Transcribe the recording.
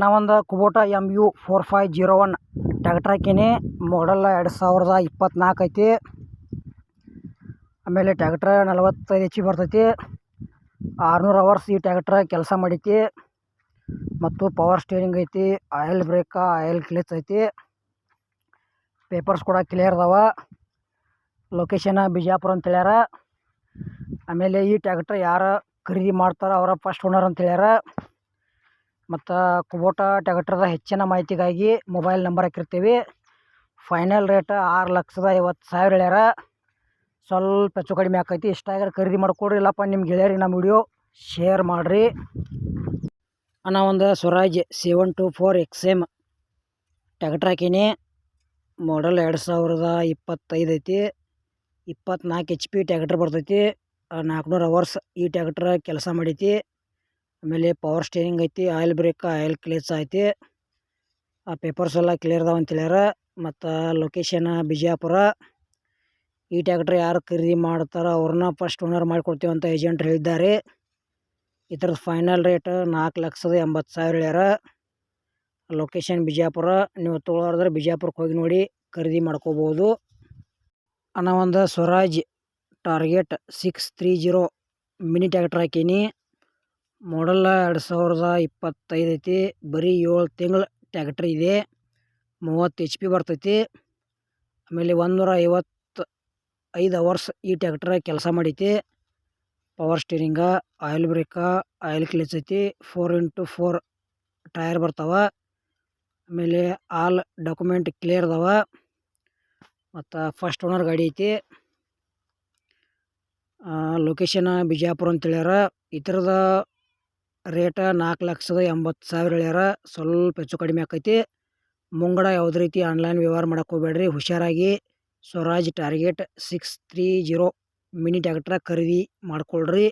ನಾವೊಂದು Kubota M U four five zero one tractor ಹಾಕೀನಿ. Model ಎರಡು ಸಾವಿರದ ಇಪ್ಪತ್ತ್ನಾಲ್ಕು ಐತಿ. ಆಮೇಲೆ ಟ್ಯಾಕ್ಟ್ರ ನಲವತ್ತೈದು ಎಚ್ ಬರ್ತೈತಿ. ಆರುನೂರು ಅವರ್ಸ್ ಈ ಟ್ಯಾಕ್ಟ್ರ ಕೆಲಸ ಮಾಡೈತಿ. ಮತ್ತು ಪವರ್ ಸ್ಟೇರಿಂಗ್ ಐತಿ ಆಯಿಲ್ ಬ್ರೇಕ ಆಯಿಲ್ ಕ್ಲಿಚ್ ಐತಿ. ಪೇಪರ್ಸ್ ಕೂಡ ಕ್ಲಿಯರ್ ಅದಾವ. ಲೊಕೇಶನ್ ಬಿಜಾಪುರ ಅಂತ ಹೇಳ್ಯಾರ. ಆಮೇಲೆ ಈ ಟ್ಯಾಕ್ಟ್ರ್ ಯಾರು ಖರೀದಿ ಮಾಡ್ತಾರೋ ಅವರ ಫಸ್ಟ್ ಓನರ್ ಅಂತ ಹೇಳ್ಯಾರ. ಮತ್ತು ಕುಬೋಟ ಟ್ಯಾಕ್ಟ್ರದ ಹೆಚ್ಚಿನ ಮಾಹಿತಿಗಾಗಿ ಮೊಬೈಲ್ ನಂಬರ್ ಹಾಕಿರ್ತೀವಿ. ಫೈನಲ್ ರೇಟ್ ಆರು ಲಕ್ಷದ ಐವತ್ತು ಸಾವಿರ ಹೇಳ್ಯಾರ. ಸ್ವಲ್ಪ ಹೆಚ್ಚು ಕಡಿಮೆ ಆಕೈತಿ. ಇಷ್ಟ ಆಗ್ಯಾರ ಖರೀದಿ ಮಾಡಿಕೊಡ್ರಿ. ಇಲ್ಲಪ್ಪ ನಿಮ್ಮ ಗೆಳೆಯರಿಗೆ ನಮ್ಮ ವಿಡಿಯೋ ಶೇರ್ ಮಾಡಿರಿ. ಅಣ್ಣ, ಒಂದು Swaraj seven two four X M tractor ಹಾಕೀನಿ. Model ಎರಡು ಸಾವಿರದ ಇಪ್ಪತ್ತೈದು ಐತಿ. ಇಪ್ಪತ್ನಾಲ್ಕು ಎಚ್ ಪಿ ಟ್ಯಾಕ್ಟ್ರ್ ಬರ್ತೈತಿ. ನಾಲ್ಕುನೂರು ಅವರ್ಸ್ ಈ ಟ್ಯಾಕ್ಟ್ರ್ ಕೆಲಸ ಮಾಡೈತಿ. ಆಮೇಲೆ ಪವರ್ ಸ್ಟೇರಿಂಗ್ ಐತಿ ಆಯಿಲ್ ಬ್ರೇಕ್ ಆಯಿಲ್ ಕ್ಲೇಚ್ ಐತಿ. ಆ ಪೇಪರ್ಸ್ ಎಲ್ಲ ಕ್ಲಿಯರ್ ಅದಾವ ಹೇಳ್ಯಾರ. ಮತ್ತು ಲೊಕೇಶನ್ ಬಿಜಾಪುರ. ಈ ಟ್ಯಾಕ್ಟ್ರ್ ಯಾರು ಖರೀದಿ ಮಾಡ್ತಾರೋ ಅವ್ರನ್ನ ಫಸ್ಟ್ ಓನರ್ ಮಾಡಿಕೊಡ್ತೀವಿ ಅಂತ ಏಜೆಂಟ್ ಹೇಳಿದ್ದಾರೆ. ಇದ್ರದ್ದು ಫೈನಲ್ ರೇಟ್ ನಾಲ್ಕು ಲಕ್ಷದ ಎಂಬತ್ತು ಸಾವಿರ ಹೇಳ್ಯಾರ. ಲೊಕೇಶನ್ ಬಿಜಾಪುರ. ನೀವು ತೊಗೊಳೋದ್ರೆ ಬಿಜಾಪುರಕ್ಕೆ ಹೋಗಿ ನೋಡಿ, ಖರೀದಿ ಮಾಡ್ಕೋಬೋದು. ಅನ್ನೋ ಒಂದು Swaraj target six three zero mini tractor ಹಾಕೀನಿ. Model ಎರಡು ಸಾವಿರದ ಇಪ್ಪತ್ತೈದು ಐತಿ. ಬರೀ ಏಳು ತಿಂಗಳು ಟ್ಯಾಕ್ಟ್ರ್ ಇದೆ. ಮೂವತ್ತು ಎಚ್ ಪಿ ಬರ್ತೈತಿ. ಆಮೇಲೆ ಒಂದೂರ ಐವತ್ತು ಐದು ಅವರ್ಸ್ ಈ ಟ್ಯಾಕ್ಟ್ರ ಕೆಲಸ ಮಾಡೈತಿ. Power steering oil brake oil clutch ಐತಿ. ಫೋರ್ ಇಂಟು ಫೋರ್ ಟೈರ್ ಬರ್ತಾವ. ಆಮೇಲೆ ಆಲ್ ಡಾಕ್ಯುಮೆಂಟ್ ಕ್ಲಿಯರ್ ಅದಾವ. ಮತ್ತು ಫಸ್ಟ್ ಓನರ್ ಗಾಡಿ ಐತಿ. ಲೊಕೇಶನ್ ಬಿಜಾಪುರ ಅಂತ ಹೇಳ್ಯಾರ. ಇದ್ರದ ರೇಟ ನಾಲ್ಕು ಲಕ್ಷದ ಎಂಬತ್ತು ಸಾವಿರ ಹೇಳ್ಯಾರ ಸ್ವಲ್ಪ ಹೆಚ್ಚು ಕಡಿಮೆ ಆಕೈತಿ. ಮುಂಗಡ ಯಾವುದೇ ರೀತಿ ಆನ್ಲೈನ್ ವ್ಯವಹಾರ ಮಾಡಕ್ಕೆ ಹೋಗ್ಬೇಡ್ರಿ ಹುಷಾರಾಗಿ Swaraj target six three zero mini tractor ಖರೀದಿ ಮಾಡ್ಕೊಳ್ರಿ.